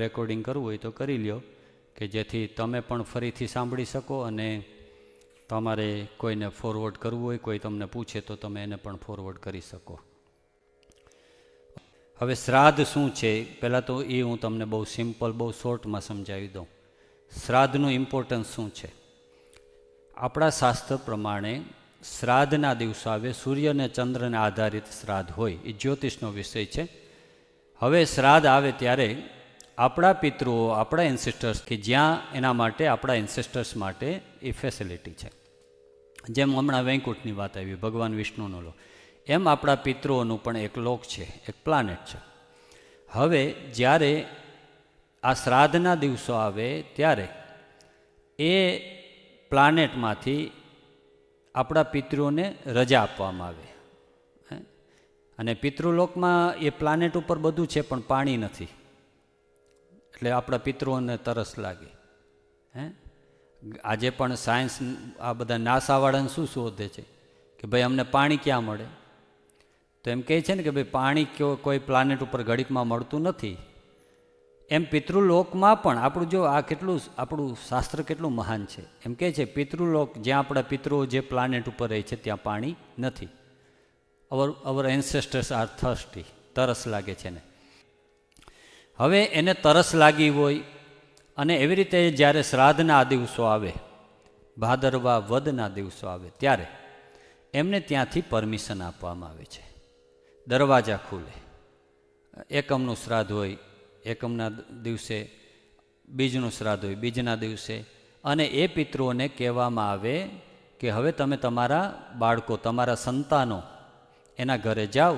Recording કરવું હોય તો કરી લ્યો, કે જેથી તમે પણ ફરીથી સાંભળી શકો અને તમારે કોઈને ફોરવર્ડ કરવું હોય, કોઈ તમને પૂછે તો તમે એને પણ ફોરવર્ડ કરી શકો. હવે શ્રાદ્ધ શું છે? પહેલાં તો એ હું તમને બહુ સિમ્પલ બહુ શોર્ટમાં સમજાવી દઉં. શ્રાદ્ધનું ઇમ્પોર્ટન્સ શું છે? આપણા શાસ્ત્ર પ્રમાણે શ્રાદ્ધના દિવસો આવે, સૂર્ય અને ચંદ્રને આધારિત શ્રાદ્ધ હોય, એ જ્યોતિષનો વિષય છે. હવે શ્રાદ્ધ આવે ત્યારે આપણા પિતૃઓ, આપણા એન્સેસ્ટર્સ કે જ્યાં એના માટે, આપણા એન્સેસ્ટર્સ માટે એ ફેસિલિટી છે. જેમ હમણાં વૈકુંઠની વાત આવી, ભગવાન વિષ્ણુનો લો એમ આપણા પિતૃઓનું પણ એક લોક છે, એક પ્લાનેટ છે. હવે જ્યારે આ શ્રાદ્ધના દિવસો આવે ત્યારે એ પ્લાનેટમાંથી આપણા પિતૃઓને રજા આપવામાં આવે? અને પિતૃલોકમાં એ પ્લાનેટ ઉપર બધું છે, પણ પાણી નથી. એટલે આપણા પિતૃઓને તરસ લાગે. હે? આજે પણ સાયન્સ આ બધા નાસાવાળાને શું શોધે છે? કે ભાઈ અમને પાણી ક્યાં મળે? તો એમ કહે છે ને કે ભાઈ પાણી કયો કોઈ પ્લાનેટ ઉપર ઘડીકમાં મળતું નથી. એમ પિતૃલોકમાં પણ આપણું જો આ કેટલું આપણું શાસ્ત્ર કેટલું મહાન છે? એમ કહે છે પિતૃલોક જ્યાં આપણા પિતૃઓ જે પ્લાનેટ ઉપર રહે છે ત્યાં પાણી નથી. Our our ancestors are thirsty તરસ લાગે છે ને હવે એને તરસ લાગી હોય અને એવી રીતે જ્યારે શ્રાદ્ધના આ દિવસો આવે, ભાદરવા વદના દિવસો આવે, ત્યારે એમને ત્યાંથી પરમિશન આપવામાં આવે છે. દરવાજા ખુલે. એકમનું શ્રાદ્ધ હોય, એકમના દિવસે બીજનું શ્રાદ્ધ હોય, બીજના દિવસે. અને એ પિતૃઓને કહેવામાં આવે કે હવે તમે તમારા બાળકો, તમારા સંતાનો એના ઘરે જાઓ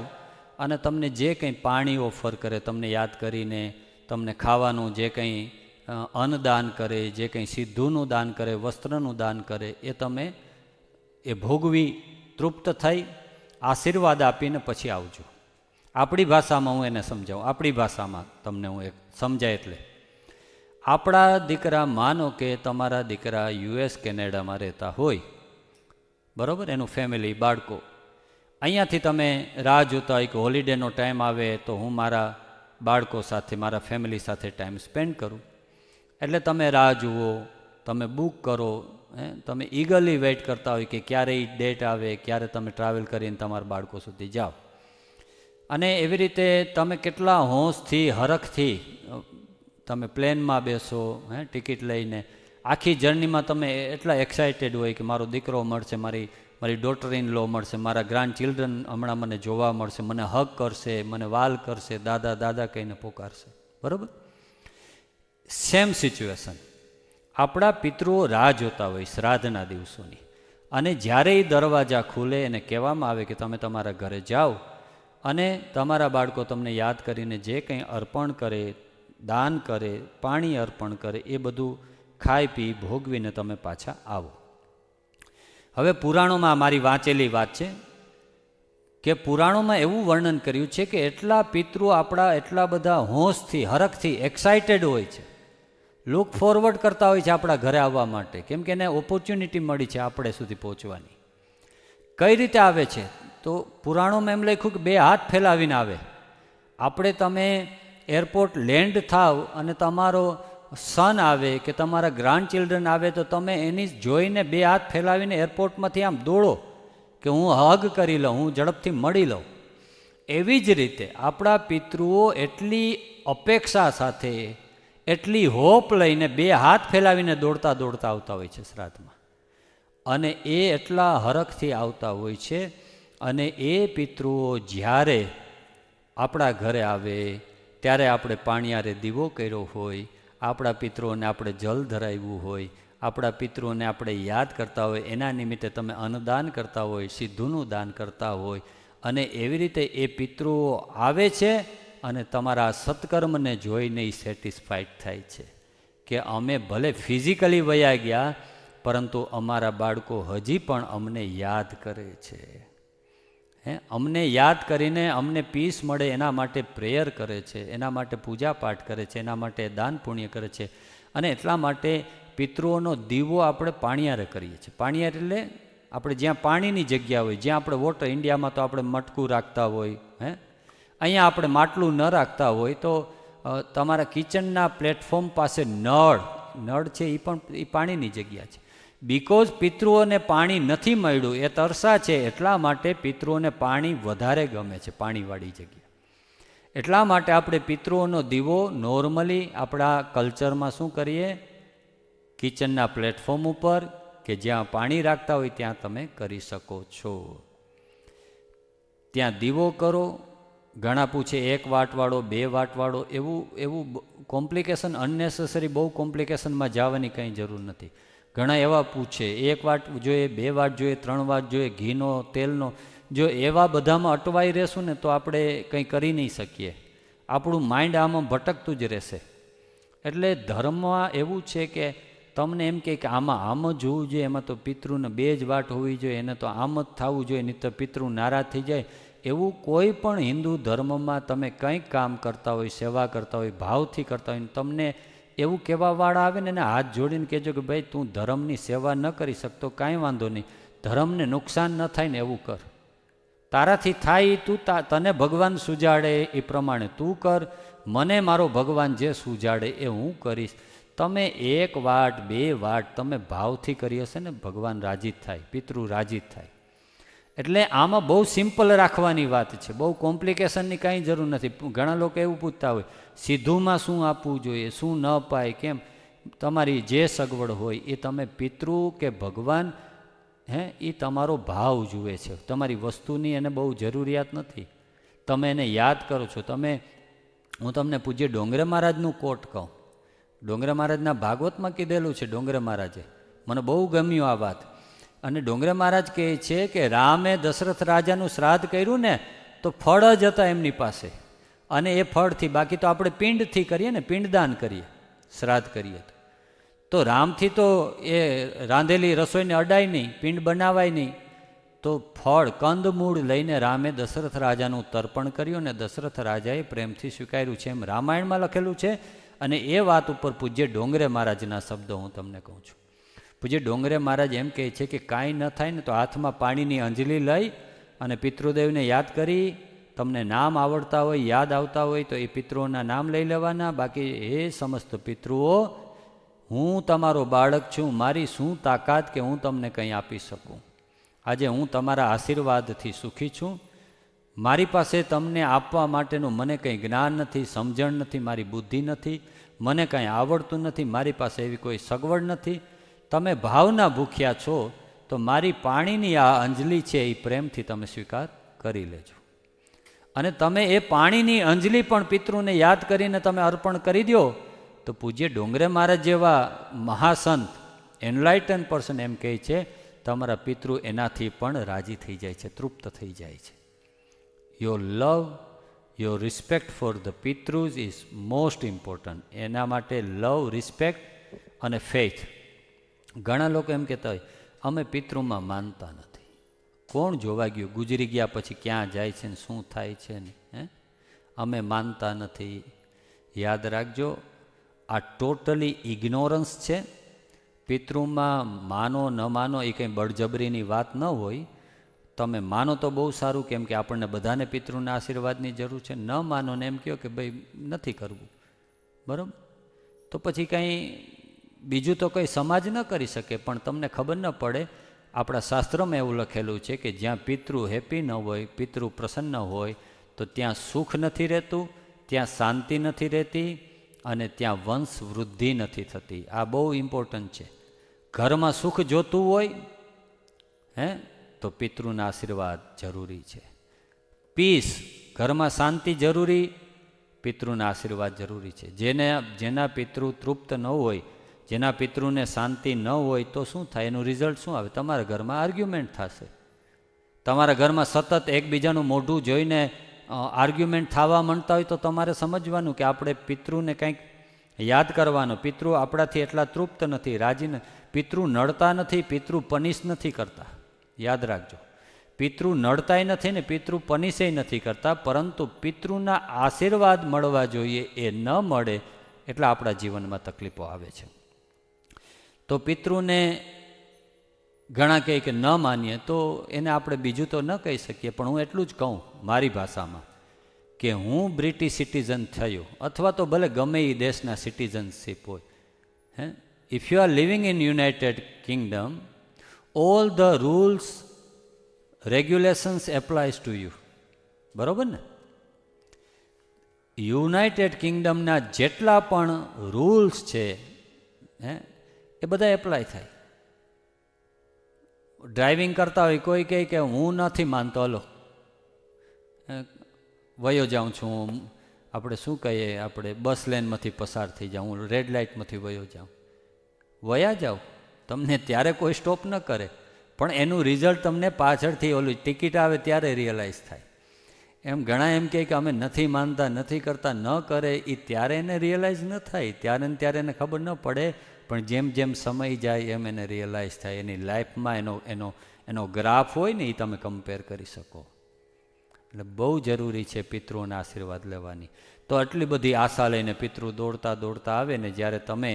અને તમને જે કંઈ પાણી ઓફર કરે, તમને યાદ કરીને તમને ખાવાનું જે કંઈ અન્નદાન કરે, જે કંઈ સિદ્ધુનું દાન કરે, વસ્ત્રનું દાન કરે, એ તમે એ ભોગવી તૃપ્ત થઈ, આશીર્વાદ આપીને પછી આવજો. આપણી ભાષામાં હું એને સમજાવું. આપણી ભાષામાં તમને હું એક સમજાય એટલે. આપણા દીકરા માનો કે તમારા દીકરા યુએસ કેનેડામાં રહેતા હોય. બરાબર? એનું ફેમિલી બાળકો. અહીંયાથી તમે રાહ જોતા હોય કે હોલિડેનો ટાઈમ આવે તો હું મારા બાળકો સાથે, મારા ફેમિલી સાથે ટાઈમ સ્પેન્ડ કરું. એટલે તમે રાહ જુઓ, તમે બુક કરો, હે? તમે ઈગલી વેઇટ કરતા હોય કે ક્યારે એ ડેટ આવે, ક્યારે તમે ટ્રાવેલ કરીને તમારા બાળકો સુધી જાઓ. અને એવી રીતે તમે કેટલા હોંશથી, હરખથી તમે પ્લેનમાં બેસો, હે? ટિકિટ લઈને. આખી જર્નીમાં તમે એટલા એક્સાઇટેડ હોય કે મારો દીકરો મળશે, મારી મારી ડોટર ઇન લો મળશે, મારા ગ્રાન્ડ ચિલ્ડ્રન હમણાં મને જોવા મળશે, મને હક કરશે, મને વાલ કરશે, દાદા દાદા કહીને પોકારશે. બરાબર? સેમ સિચ્યુએશન આપણા પિતૃઓ રાહ જોતા હોય શ્રાદ્ધના દિવસોની. અને જ્યારે એ દરવાજા ખુલે, એને કહેવામાં આવે કે તમે તમારા ઘરે જાઓ અને તમારા બાળકો તમને યાદ કરીને જે કંઈ અર્પણ કરે, દાન કરે, પાણી અર્પણ કરે, એ બધું ખાઈ પી ભોગવીને તમે પાછા આવો. હવે પુરાણોમાં મારી વાંચેલી વાત છે કે પુરાણોમાં એવું વર્ણન કર્યું છે કે એટલા પિતૃ આપણા એટલા બધા હોંશથી, હરખથી એક્સાઇટેડ હોય છે. લુક ફોરવર્ડ કરતા હોય છે આપણા ઘરે આવવા માટે. કેમ કે એને ઓપોર્ચ્યુનિટી મળી છે આપણે સુધી પહોંચવાની. કઈ રીતે આવે છે? તો પુરાણોમાં એમ લખ્યું કે બે હાથ ફેલાવીને આવે. આપણે તમે એરપોર્ટ લેન્ડ થાવ અને તમારો સન આવે કે તમારા ગ્રાન્ડ ચિલ્ડ્રન આવે તો તમે એની જોઈને બે હાથ ફેલાવીને એરપોર્ટમાંથી આમ દોડો કે હું હગ કરી લઉં, હું ઝડપથી મળી લઉં. એવી જ રીતે આપણા પિતૃઓ એટલી અપેક્ષા સાથે, એટલી હોપ લઈને બે હાથ ફેલાવીને દોડતા દોડતા આવતા હોય છે શ્રાદ્ધમાં. અને એ એટલા હરખથી આવતા હોય છે અને એ પિતૃઓ જ્યારે આપણા ઘરે આવે, ત્યારે આપણે પાણીયારે દીવો કર્યો હોય આપણા પિતૃઓને આપણે જલ ધરાવ્યું હોય, આપણા પિતૃઓને આપણે યાદ કરતા હોય, એના નિમિત્તે તમે અન્નદાન કરતા હોય, સિદ્ધુનું દાન કરતા હોય, અને એવી રીતે એ પિતૃઓ આવે છે અને તમારા સત્કર્મને જોઈને એ સેટિસ્ફાઈડ થાય છે કે અમે ભલે ફિઝિકલી વયા ગયા, પરંતુ અમારા બાળકો હજી પણ અમને યાદ કરે છે. હે? અમને યાદ કરીને અમને પીસ મળે એના માટે પ્રેયર કરે છે, એના માટે પૂજા પાઠ કરે છે, એના માટે દાન પુણ્ય કરે છે. અને એટલા માટે પિતૃઓનો દીવો આપણે પાણિયારે કરીએ છીએ. પાણિયાર એટલે આપણે જ્યાં પાણીની જગ્યા હોય, જ્યાં આપણે વોટર ઇન્ડિયામાં તો આપણે મટકું રાખતા હોય, હે? અહીંયા આપણે માટલું ન રાખતા હોય તો તમારા કિચનના પ્લેટફોર્મ પાસે નળ નળ છે એ પણ એ પાણીની જગ્યા છે. બિકોઝ પિતૃઓને પાણી નથી મળ્યું, એ તરસા છે, એટલા માટે પિતૃઓને પાણી વધારે ગમે છે, પાણીવાળી જગ્યા એટલા માટે આપણે પિતૃઓનો દીવો નોર્મલી આપણા કલ્ચરમાં શું કરીએ? કિચનના પ્લેટફોર્મ ઉપર કે જ્યાં પાણી રાખતા હોય ત્યાં તમે કરી શકો છો. ત્યાં દીવો કરો. ઘણા પૂછે એક વાટવાળો, બે વાટવાળો, એવું એવું કોમ્પ્લિકેશન અનનેસેસરી બહુ કોમ્પ્લિકેશનમાં જવાની કંઈ જરૂર નથી. ઘણા એવા પૂછે, એક વાટ જોઈએ, બે વાટ જોઈએ, ત્રણ વાટ જોઈએ, ઘીનો, તેલનો, જો એવા બધામાં અટવાઈ રહેશું ને તો આપણે કંઈ કરી નહીં શકીએ. આપણું માઇન્ડ આમાં ભટકતું જ રહેશે. એટલે ધર્મમાં એવું છે કે તમને એમ કે આમાં આમ જ હોવું જોઈએ, એમાં તો પિતૃને બે જ વાટ હોવી જોઈએ, એને તો આમ જ થવું જોઈએ, નહીં તો પિતૃ નારાજ થઈ જાય. એવું કોઈ પણ હિન્દુ ધર્મમાં તમે કંઈક કામ કરતા હોય, સેવા કરતા હોય, ભાવથી કરતા હોય, તમને એવું કહેવાવાળા આવે ને એને હાથ જોડીને કહેજો કે ભાઈ તું ધર્મની સેવા ન કરી શકતો, કાંઈ વાંધો નહીં. ધર્મને નુકસાન ન થાય ને એવું કર. તારાથી થાય તું તને ભગવાન સુજાડે એ પ્રમાણે તું કર. મને મારો ભગવાન જે સુજાડે એ હું કરીશ. તમે એક વાટ, બે વાટ તમે ભાવથી કરી હશે ને ભગવાન રાજી થાય, પિતૃ રાજી થાય. એટલે આમાં બહુ સિમ્પલ રાખવાની વાત છે. બહુ કોમ્પ્લિકેશનની કાંઈ જરૂર નથી. ઘણા લોકો એવું પૂછતા હોય, સીધુંમાં શું આપવું જોઈએ? શું ન પાય કેમ? તમારી જે સગવડ હોય એ તમે પિતૃ કે ભગવાન, હે એ તમારો ભાવ જુએ છે. તમારી વસ્તુની એને બહુ જરૂરિયાત નથી. તમે એને યાદ કરો છો. તમે, હું તમને પૂજ્ય ડોંગરે મહારાજનું કોટ કહું. ડોંગરે મહારાજના ભાગવતમાં કીધેલું છે, ડોંગરે મહારાજે. મને બહુ ગમ્યું આ વાત. અને ડોંગરે મહારાજ કહે છે કે રામે દશરથ રાજાનું શ્રાદ્ધ કર્યું ને, તો ફળ જ હતા એમની પાસે. અને એ ફળથી, બાકી તો આપણે પિંડથી કરીએ ને, પિંડદાન કરીએ, શ્રાદ્ધ કરીએ તો. તો રામથી તો એ રાંધેલી રસોઈને અડાય નહીં, પિંડ બનાવાય નહીં. તો ફળ કંદમૂળ લઈને રામે દશરથ રાજાનું તર્પણ કર્યું અને દશરથ રાજાએ પ્રેમથી સ્વીકાર્યું છે. એમ રામાયણમાં લખેલું છે. અને એ વાત ઉપર પૂજ્ય ડોંગરે મહારાજના શબ્દો હું તમને કહું છું. પૂજ્ય ડોંગરે મહારાજ એમ કહે છે કે કાંઈ ન થાય ને તો હાથમાં પાણીની અંજલી લઈ અને પિતૃદેવને યાદ કરી. તમને નામ આવડતા હોય, યાદ આવતા હોય તો એ પિતૃઓના નામ લઈ લેવાના. બાકી એ સમસ્ત પિતૃઓ, હું તમારો બાળક છું, મારી શું તાકાત કે હું તમને કંઈ આપી શકું? આજે હું તમારા આશીર્વાદથી સુખી છું. મારી પાસે તમને આપવા માટેનું મને કંઈ જ્ઞાન નથી, સમજણ નથી, મારી બુદ્ધિ નથી, મને કંઈ આવડતું નથી, મારી પાસે એવી કોઈ સગવડ નથી. તમે ભાવના ભૂખ્યા છો, તો મારી પાણીની આ અંજલિ છે એ પ્રેમથી તમે સ્વીકાર કરી લેજો. અને તમે એ પાણીની અંજલિ પણ પિતૃને યાદ કરીને તમે અર્પણ કરી દો, તો પૂજ્ય ડોંગરે મહારાજ જેવા મહાસંત એનલાઇટન પર્સન એમ કહે છે, તમારા પિતૃ એનાથી પણ રાજી થઈ જાય છે, તૃપ્ત થઈ જાય છે. Your love your respect for the પિતૃઝ is most important એના માટે લવ રિસ્પેક્ટ અને ફેથ ઘણા લોકો એમ કહેતા હોય, અમે પિતૃમાં માનતા નથી. કોણ જોવા ગયું? ગુજરી ગયા પછી ક્યાં જાય છે ને શું થાય છે ને, હે? અમે માનતા નથી. યાદ રાખજો, આ ટોટલી ઇગ્નોરન્સ છે. પિતૃમાં માનો, ન માનો એ કંઈ બળજબરીની વાત ન હોય. તમે માનો તો બહુ સારું, કેમ કે આપણને બધાને પિતૃના આશીર્વાદની જરૂર છે. ન માનો ને એમ કહો કે, ભાઈ, નથી કરવું. બરાબર? તો પછી કંઈ બીજું તો કંઈ સમાજ ન કરી શકે, પણ તમને ખબર ન પડે, આપણા શાસ્ત્રમાં એવું લખેલું છે કે જ્યાં પિતૃ હેપી ન હોય, પિતૃ પ્રસન્ન હોય, તો ત્યાં સુખ નથી રહેતું, ત્યાં શાંતિ નથી રહેતી અને ત્યાં વંશ વૃદ્ધિ નથી થતી. આ બહુ ઇમ્પોર્ટન્ટ છે. ઘરમાં સુખ જોતું હોય, હે, તો પિતૃના આશીર્વાદ જરૂરી છે. પીસ ઘરમાં શાંતિ જરૂરી, પિતૃના આશીર્વાદ જરૂરી છે. જેને, જેના પિતૃ તૃપ્ત ન હોય જેના પિતૃને શાંતિ ન હોય તો શું થાય? એનું રિઝલ્ટ શું આવે? તમારા ઘરમાં આર્ગ્યુમેન્ટ થશે. તમારા ઘરમાં સતત એકબીજાનું મોઢું જોઈને આર્ગ્યુમેન્ટ થવા માંડતા હોય તો તમારે સમજવાનું કે આપણે પિતૃને કંઈક યાદ કરવાનો. પિતૃ આપણાથી એટલા તૃપ્ત નથી, રાજી પિતૃ નડતા નથી, પિતૃ પનિશ નથી કરતા. યાદ રાખજો. પિતૃ નડતાય નથી ને પિતૃ પનિશય નથી કરતા, પરંતુ પિતૃના આશીર્વાદ મળવા જોઈએ. એ ન મળે એટલે આપણા જીવનમાં તકલીફો આવે છે. તો પિતૃને ઘણા કહે કે ન માનીએ, તો એને આપણે બીજું તો ન કહી શકીએ, પણ હું એટલું જ કહું મારી ભાષામાં કે હું બ્રિટિશ સિટીઝન થયો, અથવા તો ભલે ગમે એ દેશના સિટીઝનશીપ હોય, હે? If you are living in United Kingdom all the rules regulations applies to you બરાબર ને? યુનાઇટેડ કિંગડમના જેટલા પણ રૂલ્સ છે, હે? એ બધા એપ્લાય થાય. ડ્રાઇવિંગ કરતા હોય કોઈ કહે કે હું નથી માનતો, હલો. વયો જાઉં છું આપણે શું કહીએ? આપણે બસ લેનમાંથી પસાર થઈ જાઉં. હું રેડ લાઇટમાંથી વયો જાઉં. વયા જાઉં? તમને ત્યારે કોઈ સ્ટોપ ન કરે. પણ એનું રિઝલ્ટ તમને પાછળથી ઓલું ટિકિટ આવે ત્યારે રિયલાઇઝ થાય. એમ ઘણા એમ કહે કે અમે નથી માનતા, નથી કરતા, ન કરે એ ત્યારે એને રિયલાઇઝ ન થાય. ત્યારે ને ત્યારે એને ખબર ન પડે પણ જેમ જેમ સમય જાય એમ એને રિયલાઇઝ થાય. એની લાઈફમાં એનો એનો એનો ગ્રાફ હોય ને એ તમે કમ્પેર કરી શકો. એટલે બહુ જરૂરી છે પિતૃઓના આશીર્વાદ લેવાની. તો આટલી બધી આશા લઈને પિતૃ દોડતા દોડતા આવે ને જ્યારે તમે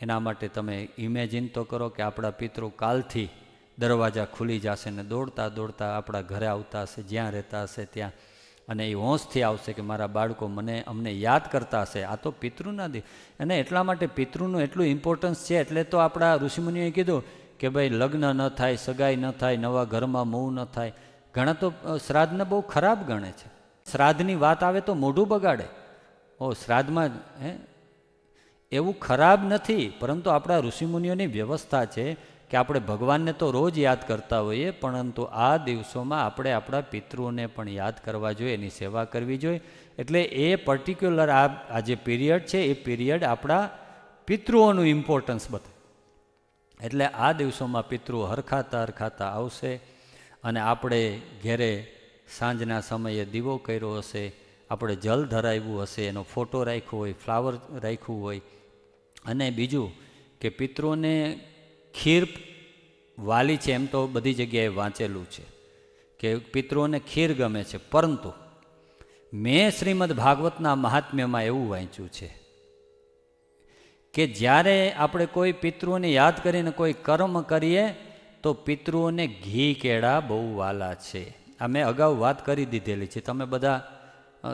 એના માટે તમે ઇમેજિન તો કરો કે આપણા પિતૃ કાલથી દરવાજા ખુલી જશે ને દોડતા દોડતા આપણા ઘરે આવતા હશે, જ્યાં રહેતા હશે ત્યાં અને એ હોંશથી આવશે કે મારા બાળકો મને અમને યાદ કરતા હશે. આ તો પિતૃના દી. અને એટલા માટે પિતૃનું એટલું ઇમ્પોર્ટન્સ છે, એટલે તો આપણા ઋષિમુનિઓએ કીધું કે ભાઈ, લગ્ન ન થાય, સગાઈ ન થાય, નવા ઘરમાં મૂવ ન થાય. ઘણા તો શ્રાદ્ધને બહુ ખરાબ ગણે છે. શ્રાદ્ધની વાત આવે તો મોઢું બગાડે. ઓ, શ્રાદ્ધમાં, હે? એવું ખરાબ નથી, પરંતુ આપણા ઋષિમુનિઓની વ્યવસ્થા છે કે આપણે ભગવાનને તો રોજ યાદ કરતા હોઈએ, પરંતુ આ દિવસોમાં આપણે આપણા પિતૃઓને પણ યાદ કરવા જોઈએ, એની સેવા કરવી જોઈએ. એટલે એ પર્ટિક્યુલર આ જે પીરિયડ છે, એ પીરિયડ આપણા પિતૃઓનું ઇમ્પોર્ટન્સ બતાવે એટલે આ દિવસોમાં પિતૃ હરખાતા હરખાતા આવશે અને આપણે ઘેરે સાંજના સમયે દીવો કર્યો હશે, આપણે જલ ધરાવ્યું હશે, એનો ફોટો રાખ્યો હોય ફ્લાવર રાખ્યું હોય. અને બીજું કે પિતૃઓને ખીર વાલી છે, એમ તો બધી જગ્યાએ વાંચેલું છે કે પિતૃઓને ખીર ગમે છે. પરંતુ મેં શ્રીમદ ભાગવતના મહાત્મ્યમાં એવું વાંચ્યું છે કે જ્યારે આપણે કોઈ પિતૃઓને યાદ કરીને કોઈ કર્મ કરીએ, તો પિતૃઓને ઘી કેળા બહુ વાલા છે. આ મેં અગાઉ વાત કરી દીધેલી છે. તમે બધા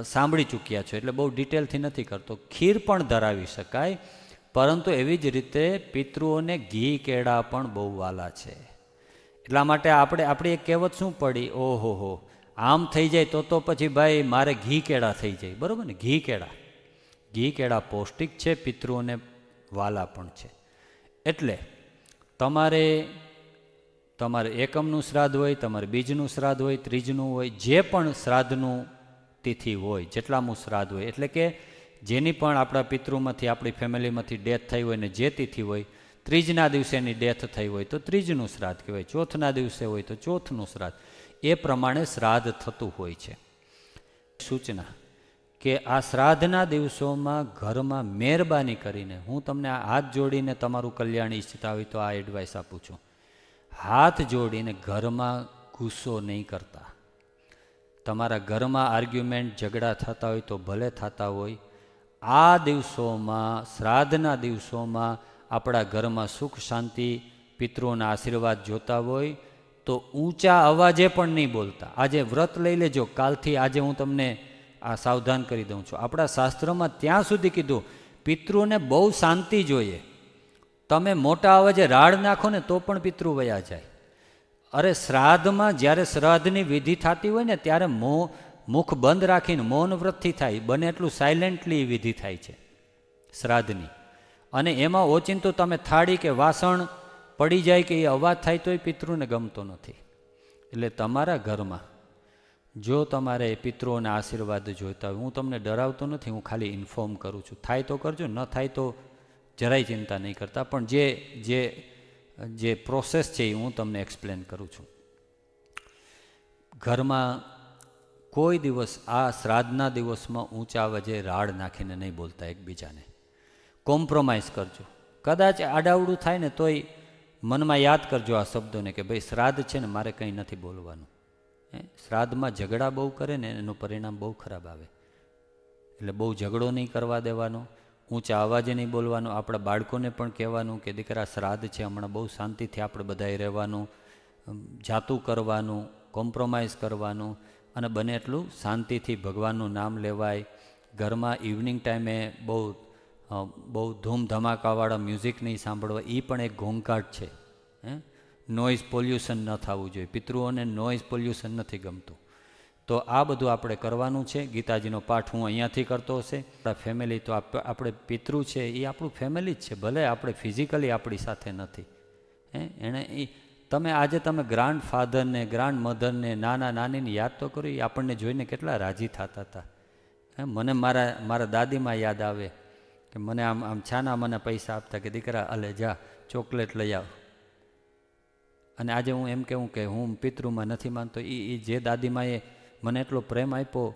સાંભળી ચૂક્યા છો. એટલે બહુ ડિટેલથી નથી કરતો. ખીર પણ ધરાવી શકાય. પરંતુ એવી જ રીતે પિતૃઓને ઘી કેળા પણ બહુ વાલા છે. એટલા માટે આપણે, આપણી એક કહેવત શું પડી? ઓહો હો, આમ થઈ જાય તો તો પછી ભાઈ મારે ઘી કેળા થઈ જાય. બરાબર ને? ઘી કેળા. ઘી કેળા પૌષ્ટિક છે, પિતૃઓને વાલા પણ છે. એટલે તમારે તમારે એકમનું શ્રાદ્ધ હોય, તમારે બીજનું શ્રાદ્ધ હોય, ત્રીજનું હોય, જે પણ શ્રાદ્ધનું તિથિ હોય, જેટલામું શ્રાદ્ધ હોય, એટલે કે જેની પણ આપણા પિતૃમાંથી, આપણી ફેમિલીમાંથી ડેથ થઈ હોય ને જેતીથી હોય, ત્રીજના દિવસે એની ડેથ થઈ હોય તો ત્રીજનું શ્રાદ્ધ કહેવાય. ચોથના દિવસે હોય તો ચોથનું શ્રાદ્ધ. એ પ્રમાણે શ્રાદ્ધ થતું હોય છે. સૂચના કે આ શ્રાદ્ધના દિવસોમાં ઘરમાં મહેરબાની કરીને હું તમને હાથ જોડીને તમારું કલ્યાણ ઈચ્છતા હોય તો આ એડવાઇસ આપું છું. હાથ જોડીને ઘરમાં ગુસ્સો નહીં કરતા. તમારા ઘરમાં આર્ગ્યુમેન્ટ ઝઘડા થતા હોય તો ભલે થતા હોય આ દિવસોમાં, શ્રાદ્ધના દિવસોમાં આપણા ઘરમાં સુખ શાંતિ, પિતૃઓના આશીર્વાદ જોતા હોય, તો ઊંચા અવાજે પણ નહીં બોલતા. આજે વ્રત લઈ લેજો. કાલથી આજે હું તમને આ સાવધાન કરી દઉં છું. આપણા શાસ્ત્રમાં ત્યાં સુધી કીધું, પિતૃને બહુ શાંતિ જોઈએ. તમે મોટા અવાજે રાડ નાખો ને તો પણ પિતૃ વયા જાય. અરે, શ્રાદ્ધમાં જ્યારે શ્રાદ્ધની વિધિ થતી હોય ને, ત્યારે મો મુખ બંધ રાખીને મૌન વ્રતથી થાય, બને એટલું સાયલેન્ટલી વિધિ થાય છે, શ્રાદ્ધની. અને એમાં ઓચિંતું તમે થાળી કે વાસણ પડી જાય કે એ અવાજ થાય તોય પિતૃને ગમતો નથી. એટલે તમારા ઘરમાં જો તમારે પિતૃઓના આશીર્વાદ જોઈતા હોય, હું તમને ડરાવતો નથી, હું ખાલી ઇન્ફોર્મ કરું છું. થાય તો કરજો, ન થાય તો જરાય ચિંતા નહીં કરતા. પણ જે જે જે પ્રોસેસ છે એ હું તમને એક્સપ્લેન કરું છું. ઘરમાં કોઈ દિવસ આ શ્રાદ્ધના દિવસમાં ઊંચા અવાજે રાડ નાખીને નહીં બોલતા એકબીજાને. કોમ્પ્રોમાઇઝ કરજો. કદાચ આડાવડું થાય ને તોય મનમાં યાદ કરજો આ શબ્દોને કે ભાઈ શ્રાદ્ધ છે ને મારે કંઈ નથી બોલવાનું. હે? શ્રાદ્ધમાં ઝઘડા બહુ કરે ને એનું પરિણામ બહુ ખરાબ આવે. એટલે બહુ ઝઘડો નહીં કરવા દેવાનો, ઊંચા અવાજે નહીં બોલવાનું, આપણા બાળકોને પણ કહેવાનું કે દીકરા શ્રાદ્ધ છે, હમણાં બહુ શાંતિથી આપણે બધાએ રહેવાનું જાતું કરવાનું કોમ્પ્રોમાઇઝ કરવાનું અને બને એટલું શાંતિથી ભગવાનનું નામ લેવાય. ઘરમાં ઇવનિંગ ટાઈમે બહુ બહુ ધૂમ ધમાકાવાળા મ્યુઝિક નહીં સાંભળવા એ પણ એક ઘોંઘાટ છે, હે? નોઇઝ પોલ્યુશન ન થવું જોઈએ. પિતૃઓને નોઇઝ પોલ્યુશન નથી ગમતું. તો આ બધું આપણે કરવાનું છે. ગીતાજીનો પાઠ હું અહીંયાથી કરતો હશે. આપણા ફેમિલી તો આપણે પિતૃ છે એ આપણું ફેમિલી જ છે. ભલે આપણે ફિઝિકલી આપણી સાથે નથી, હે? એણે એ તમે આજે તમે ગ્રાન્ડ ફાધરને ગ્રાન્ડ મધરને નાના નાનીને યાદ તો કરો, એ આપણને જોઈને કેટલા રાજી થતા હતા. હે, મને મારા મારા દાદીમાં યાદ આવે કે મને આમ આમ છાના મને પૈસા આપતા કે દીકરા, અલે, જા, ચોકલેટ લઈ આવ. અને આજે હું એમ કહું કે હું પિતૃમાં નથી માનતો એ એ જે દાદીમાએ મને એટલો પ્રેમ આપ્યો,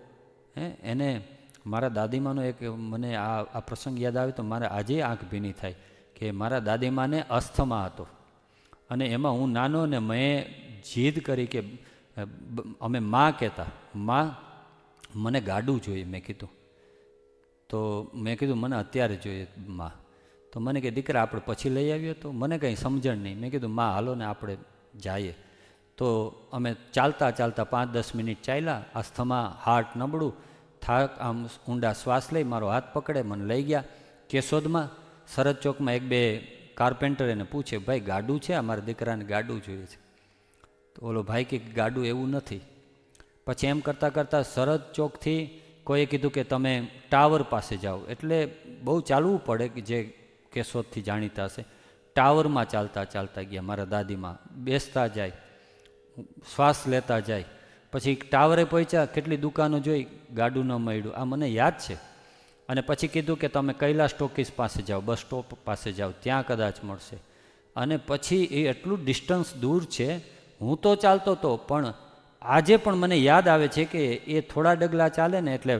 હે, એને મારા દાદીમાનો એક મને આ આ પ્રસંગ યાદ આવે તો મારે આજે આંખ ભીની થાય કે મારા દાદીમાને અસ્થમા હતો. અને એમાં હું નાનો ને મેં જીદ કરી કે અમે માં કહેતા. માં મને ગાડું જોઈએ, મેં કીધું. તો મેં કીધું, મને અત્યારે જોઈએ માં. તો મને કે, દીકરા, આપણે પછી લઈ આવ્યો તો? મને કંઈ સમજણ નહીં. મેં કીધું, માં, હાલો ને આપણે જઈએ. તો અમે ચાલતા ચાલતા પાંચ દસ મિનિટ ચાલ્યા. અસ્થમા હાર્ટ નબળું. થાક, આમ ઊંડા શ્વાસ લઈ મારો હાથ પકડે, મને લઈ ગયા કેશોદમાં. સરદ ચોકમાં એક બે કાર્પેન્ટર એને પૂછે, ભાઈ, ગાડું છે? અમારા દીકરાને ગાડું જોઈએ છે. તો ઓલો ભાઈ, કે ગાડું એવું નથી. પછી એમ કરતાં કરતાં સરહદ ચોકથી કોઈએ કીધું કે, તમે ટાવર પાસે જાઓ. એટલે બહુ ચાલવું પડે કે જે કેશોદથી જાણીતા હશે. ટાવરમાં ચાલતા ચાલતા ગયા, મારા દાદીમાં બેસતા જાય, શ્વાસ લેતા જાય. પછી ટાવરે પહોંચ્યા, કેટલી દુકાનો જોઈ, ગાડું ન મળ્યું. આ મને યાદ છે. અને પછી કીધું કે તમે કૈલાસ ટોકીસ પાસે જાઓ, બસ સ્ટોપ પાસે જાઓ, ત્યાં કદાચ મળશે. અને પછી એ એટલું ડિસ્ટન્સ દૂર છે, હું તો ચાલતો હતો પણ આજે પણ મને યાદ આવે છે કે એ થોડા ડગલા ચાલે ને એટલે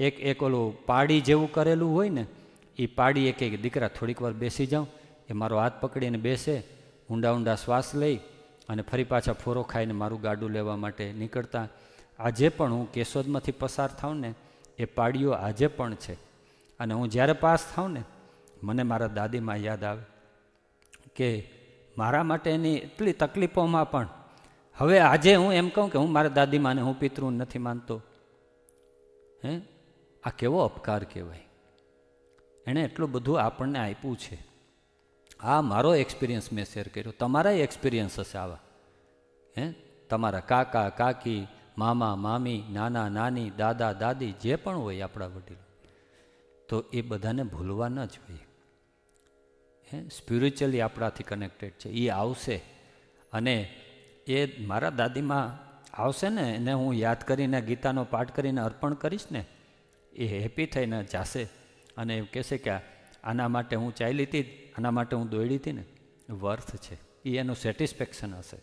એક એક ઓલું પાડી જેવું કરેલું હોય ને એ પાડી એક એક દીકરા થોડીક વાર બેસી જાઉં, એ મારો હાથ પકડીને બેસે, ઊંડા ઊંડા શ્વાસ લઈ અને ફરી પાછા ફોરો ખાઈને મારું ગાડું લેવા માટે નીકળતા. આજે પણ હું કેશોદમાંથી પસાર થાઉં ને, એ પાડીઓ આજે પણ છે. અને હું જ્યારે પાસ થાઉં ને, મને મારા દાદીમાં યાદ આવે કે મારા માટે એની એટલી તકલીફોમાં પણ હવે આજે હું એમ કહું કે હું મારા દાદીમાને હું પિતૃ નથી માનતો. હે? આ કેવો અપકાર કહેવાય. એણે એટલું બધું આપણને આપ્યું છે. આ મારો એક્સપિરિયન્સ મેં શેર કર્યો. તમારા એક્સપિરિયન્સ હશે આવા. હે? તમારા કાકા, કાકી, મામા, મામી, નાના, નાની, દાદા, દાદી, જે પણ હોય આપણા વડીલો. તો એ બધાને ભૂલવા ન જોઈએ. હે સ્પિરિચ્યુઅલી આપણાથી કનેક્ટેડ છે. એ આવશે અને એ મારા દાદીમાં આવશે ને, એને હું યાદ કરીને, ગીતાનો પાઠ કરીને અર્પણ કરીશ ને, એ હેપી થઈને જાશે અને એવું કહેશે કે આના માટે હું ચાલી હતી આના માટે હું દોડી હતી ને વર્થ છે. એ એનું સેટિસ્ફેક્શન હશે.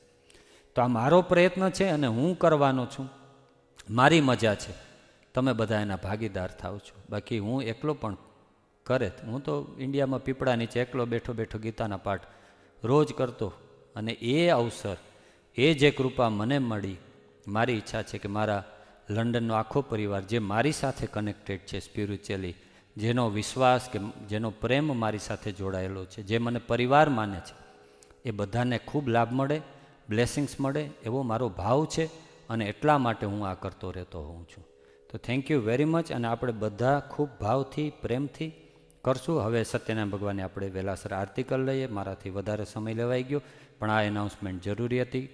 તો આ મારો પ્રયત્ન છે અને હું કરવાનો છું. મારી મજા છે. તમે બધા એના ભાગીદાર થાવ છો. બાકી હું એકલો પણ કરે હું તો ઇન્ડિયામાં પીપળા નીચે એકલો બેઠો બેઠો ગીતાના પાઠ રોજ કરતો અને એ અવસર, એ જે કૃપા મને મળી, મારી ઈચ્છા છે કે મારા લંડનનો આખો પરિવાર જે મારી સાથે કનેક્ટેડ છે સ્પિરિચ્યુઅલી જેનો વિશ્વાસ કે જેનો પ્રેમ મારી સાથે જોડાયેલો છે, જે મને પરિવાર માને છે, એ બધાને ખૂબ લાભ મળે બ્લેસિંગ્સ મળે એવો મારો ભાવ છે અને એટલા માટે હું આ કરતો રહેતો હોઉં છું. તો થેન્ક યુ વેરી મચ અને આપણે બધા ખૂબ ભાવથી, પ્રેમથી કરશું. હવે સત્યનારાયણ ભગવાનની આપણે વહેલાસર આરતી કરી લઈએ. મારાથી વધારે સમય લેવાઈ ગયો, પણ આ એનાઉન્સમેન્ટ જરૂરી હતી.